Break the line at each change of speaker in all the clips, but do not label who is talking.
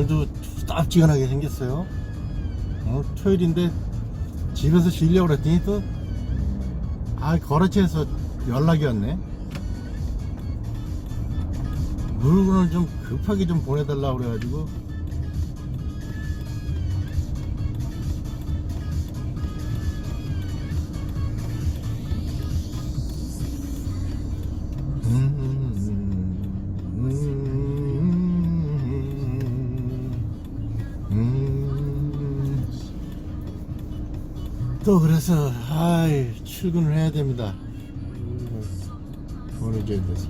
오늘도 후답지근하게 생겼어요. 어, 토요일인데 집에서 쉬려고 그랬더니 또, 아, 거래처에서 연락이 왔네. 물건을 좀 급하게 좀 보내달라고 그래가지고. 또 그래서 아이 출근을 해야 됩니다. 오늘 이제 돼서.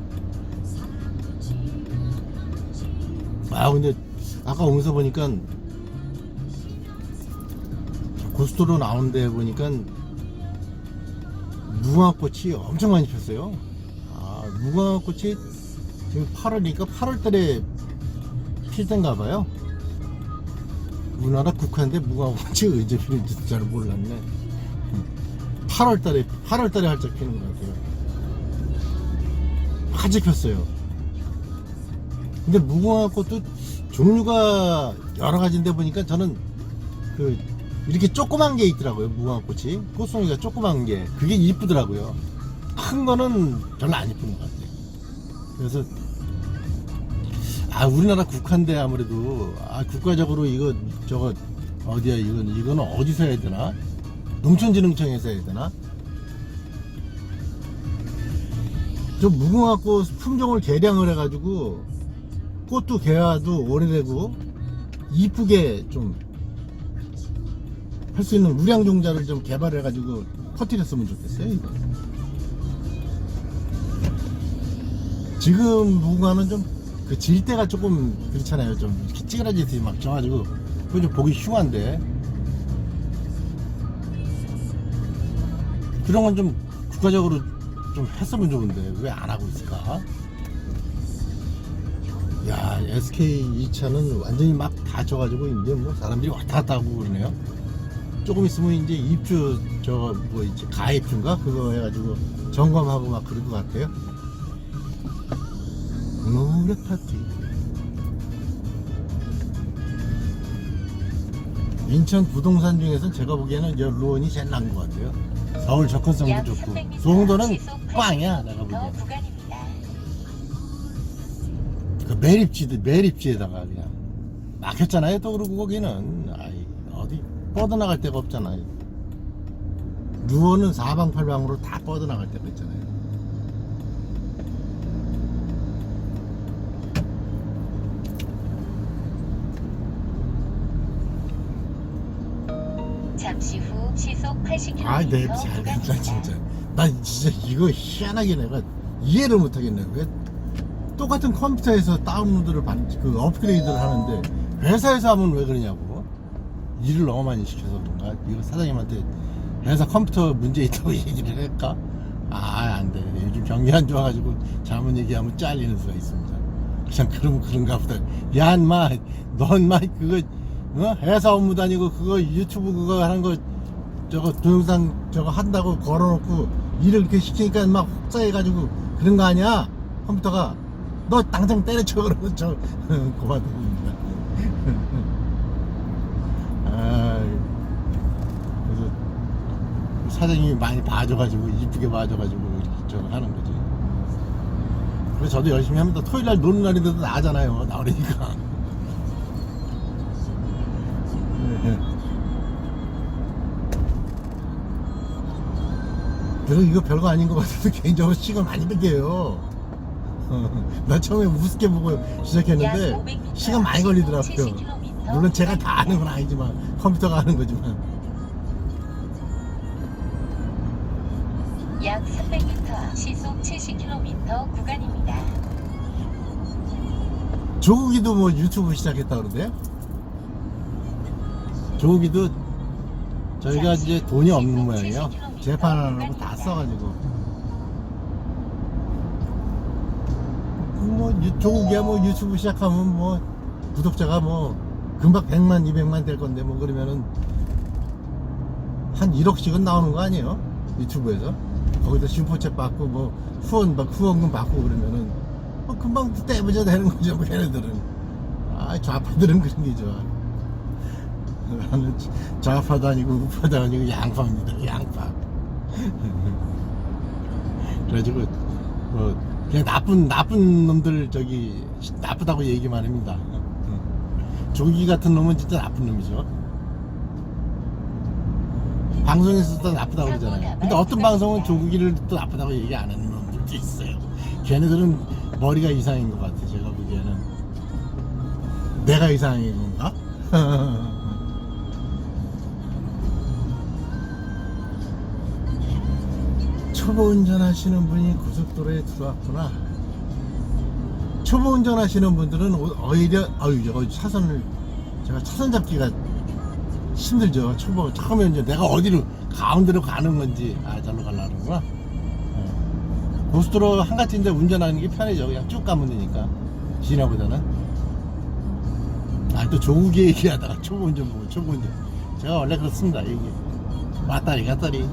아 근데 아까 오면서 보니까 고속도로 나온 데 보니까 무궁화꽃이 엄청 많이 폈어요. 아 무궁화꽃이 지금 8월이니까 8월달에 필 때인가 봐요. 우리나라 국화인데 무궁화꽃이 언제 피는지 잘 몰랐네. 8월 달에 8월 달에 활짝 피는 것 같아요. 활짝 폈어요. 근데 무궁화꽃도 종류가 여러 가지인데 보니까 저는 그 이렇게 조그만 게 있더라고요 무궁화꽃이. 꽃송이가 조그만 게. 그게 이쁘더라고요. 큰 거는 별로 안 이쁜 것 같아요. 그래서 아 우리나라 국화인데 아무래도 아 국가적으로 이거 저거 어디야 이건 이거는 어디서 해야 되나 농촌진흥청에서 해야 되나? 저 무궁화 꽃 품종을 개량을 해가지고 꽃도 개화도 오래되고 이쁘게 좀 할 수 있는 우량 종자를 좀 개발해가지고 퍼뜨렸으면 좋겠어요 이거. 지금 무궁화는 좀 그 질대가 조금 그렇잖아요. 좀 찌그러지듯이 막 져가지고 그거 좀 보기 흉한데 그런 건 좀 국가적으로 좀 했으면 좋은데 왜 안 하고 있을까? 야 SK 2차는 완전히 막다 져가지고 이제 뭐 사람들이 왔다 갔다 하고 그러네요. 조금 있으면 이제 입주 저 뭐 이제 가입주인가 그거 해가지고 점검하고 막 그럴 것 같아요. 노래 파티. 인천 부동산 중에서 제가 보기에는 저 루원이 제일 나은 것 같아요. 서울 접근성도
약
좋고
300m
송도는
시속
꽝이야 내가
80km
보기엔. 그 매립지 매립지에다가 그냥 막혔잖아요. 또 그러고 거기는 아이 어디 뻗어나갈 데가 없잖아요. 루어는 사방팔방으로 다 뻗어나갈 데가 있잖아요.
잠시 후 시속 80km
아이 내 잘된다 진짜. 나 진짜 이거 희한하게 내가 이해를 못하겠네. 왜 똑같은 컴퓨터에서 다운로드를 받, 그 업그레이드를 하는데 회사에서 하면 왜 그러냐고. 일을 너무 많이 시켜서 그런가? 이거 사장님한테 회사 컴퓨터 문제 있다고 얘기를 할까? 아, 안 돼. 요즘 경기 안 좋아가지고 잘못 얘기하면 잘리는 수가 있습니다. 그냥 그러면 그런가 보다. 야, 인마, 너 인마, 그거, 어? 회사 업무 다니고 그거 유튜브 그거 하는 거 저거 동영상 저거 한다고 걸어놓고 일을 이렇게 시키니까 막 혹사해가지고 그런 거 아니야? 컴퓨터가. 너 당장 때려쳐 그러면 저. 아, 그래서 사장님이 많이 봐줘가지고 이쁘게 봐줘가지고 저거 하는 거지. 그래서 저도 열심히 합니다. 토요일 날 노는 날인데도 나잖아요. 나오니까. 그리고 이거 별거 아닌 것 같아도 개인적으로 시간 많이 뺏겨요. 나 처음에 우습게 보고 시작했는데 시간 많이 걸리더라고요. 물론 제가 다 아는 건 아니지만 컴퓨터가 하는 거지만
약 300m 시속 70km 구간입니다.
조국이도 뭐 유튜브 시작했다 그러대. 조국이도 저희가 이제 돈이 없는 모양이에요. 재판하느라고 다 써가지고. 뭐 유- 조국이야 뭐 유튜브 시작하면 뭐 구독자가 뭐 금방 100만 200만 될 건데 뭐 그러면은 한 1억씩은 나오는 거 아니에요? 유튜브에서 거기다 슈퍼챗 받고 뭐 후원 받 후원금 받고 그러면은 뭐 금방 떼부자 되는 거죠 뭐 걔네들은 아아 좌파들은 그런 게 좋아 나는 좌파도 아니고 우파도 아니고 양파입니다 양파 그래가지고 뭐 그냥 나쁜 나쁜 놈들 저기 나쁘다고 얘기만 합니다. 조기 같은 놈은 진짜 나쁜 놈이죠. 방송에서도 나쁘다고 그러잖아요. 근데 어떤 방송은 조국이를 또 나쁘다고 얘기 안 하는 놈들도 있어요. 걔네들은 머리가 이상인 것 같아 제가 보기에는. 내가 이상인 건가? 초보 운전하시는 분이 고속도로에 들어왔구나. 초보 운전하시는 분들은 오- 오히려 아유 저 차선을 제가 차선 잡기가 힘들죠. 초보 처음에 이제 내가 어디로 가운데로 가는 건지 아 절로 가려는구나. 어. 고속도로 한가지인데 운전하는 게 편해져. 그냥 쭉 가면 되니까 지나보다는. 아또 조국이 얘기하다가 초보 운전 보고 초보 운전. 제가 원래 그렇습니다. 얘기 왔다리 갔다리.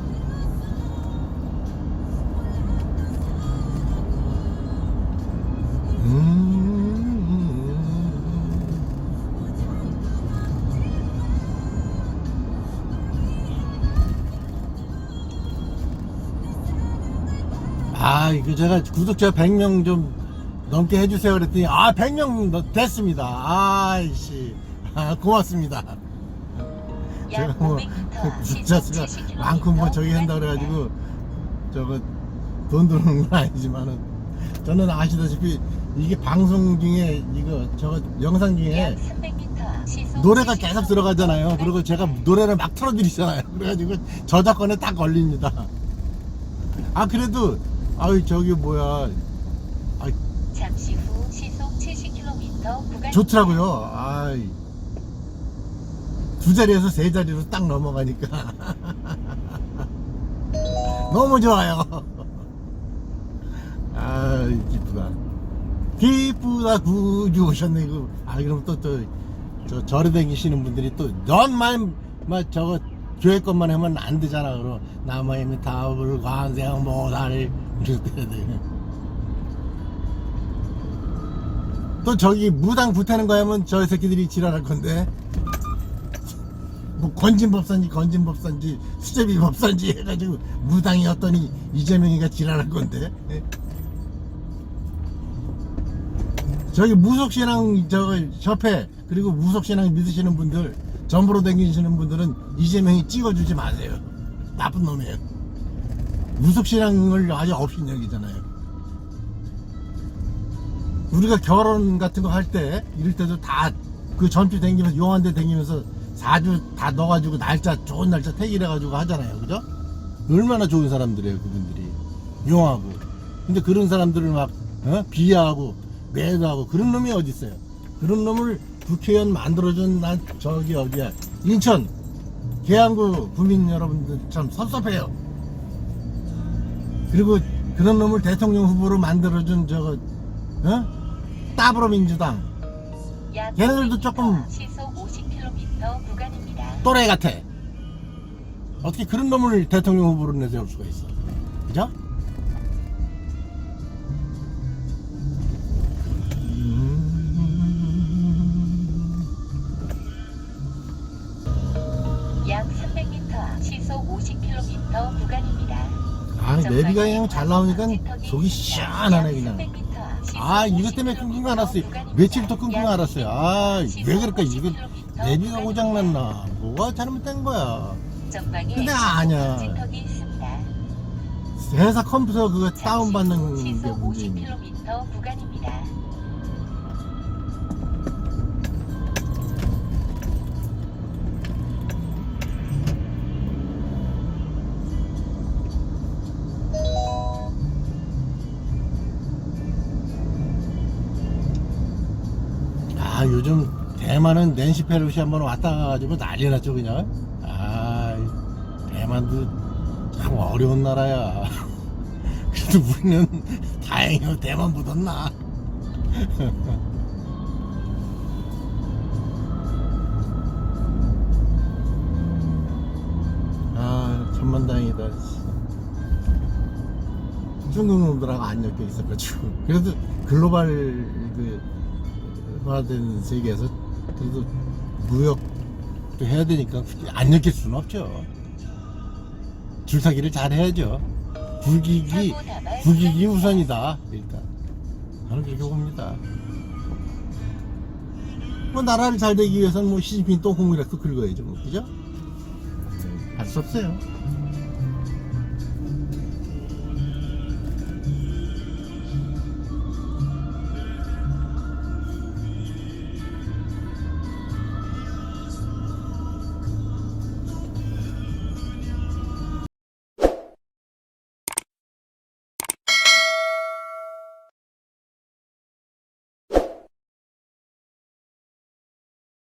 아, 이거 제가 구독자 100명 좀 넘게 해주세요 그랬더니, 아, 100명 됐습니다. 아이씨. 아, 고맙습니다. 제가
약
뭐,
500m
구독자
시속
수가
70km
많고 뭐 저기 한다
구간입니다.
그래가지고, 저거, 돈 들어오는 건 아니지만은, 저는 아시다시피, 이게 방송 중에, 이거, 저거, 영상 중에,
약 300m 시속
노래가
70km
계속 들어가잖아요. 그리고 제가. 노래를 막 틀어드리잖아요. 그래가지고 저작권에 딱 걸립니다. 아 그래도 아유 저기 뭐야 아
잠시 후 시속 70km 구간
좋더라고요. 아이 두 자리에서 세 자리로 딱 넘어가니까 너무 좋아요. 아 기쁘다. 기쁘다 구주 오셨네 이거. 아 그럼 또또저 절에 다니시는 분들이 또 넌만 막 저거 교회 것만 하면 안 되잖아. 그럼 남아있는 답을 관세형 모다를 이렇게 해야 돼. 또 저기 무당 불타는 거 하면 저 새끼들이 지랄할 건데 뭐 건진 법사인지 건진 법사인지 수제비 법사인지 해가지고 무당이었더니 이재명이가 지랄할 건데 저기 무속신앙 저 협회 그리고 무속신앙 믿으시는 분들 전부로 다니시는 분들은 이재명이 찍어주지 마세요. 나쁜 놈이에요. 무속신앙을 아주 업신여기잖아요. 우리가 결혼 같은 거 할 때 이럴 때도 다 그 전주 댕기면서 용한데 댕기면서 사주 다 넣어가지고 날짜 좋은 날짜 택일해가지고 하잖아요. 그죠? 얼마나 좋은 사람들이에요 그분들이. 용하고. 근데 그런 사람들을 막 어? 비하하고 매도 하고 그런 놈이 어디 있어요? 그런 놈을 국회의원 만들어준 난 저기 어디야? 인천. 계양구 국민 여러분들 참 섭섭해요. 그리고 그런 놈을 대통령 후보로 만들어준 저거 어? 따브로 민주당.
약
걔네들도
500m
조금
시속 50km 구간입니다.
또래 같아. 어떻게 그런 놈을 대통령 후보로 내세울 수가 있어? 그죠? 아 내비가 그냥 잘 나오니까 속이 시원하네 그냥. 아 이것 때문에 거 알았어요. 끊긴 거 알았어요. 아 왜 그럴까? 이거 내비가 고장났나? 뭐가 잘못된 거야? 근데 아니야. 회사 컴퓨터 그거 다운받는 게
시속
문제입니
50km 구간입니다.
아 요즘 대만은 낸시 페로시 한번 왔다 가가지고 난리 났죠 그냥. 아 대만도 참 어려운 나라야. 그래도 우리는 다행히 대만보다 나? 아 천만다행이다 중국 놈들하고 안 엮여 있어가지고. 그래도 글로벌 그 변화된 세계에서 그래도 무역도 해야 되니까 안 엮일 수는 없죠. 줄타기를 잘 해야죠. 불기기, 불기기 우선이다. 일단. 저는 그렇게 봅니다. 뭐 나라를 잘 되기 위해서는 뭐 시진핑 똥콩이라도 긁어야죠. 뭐, 그죠? 할 수 없어요.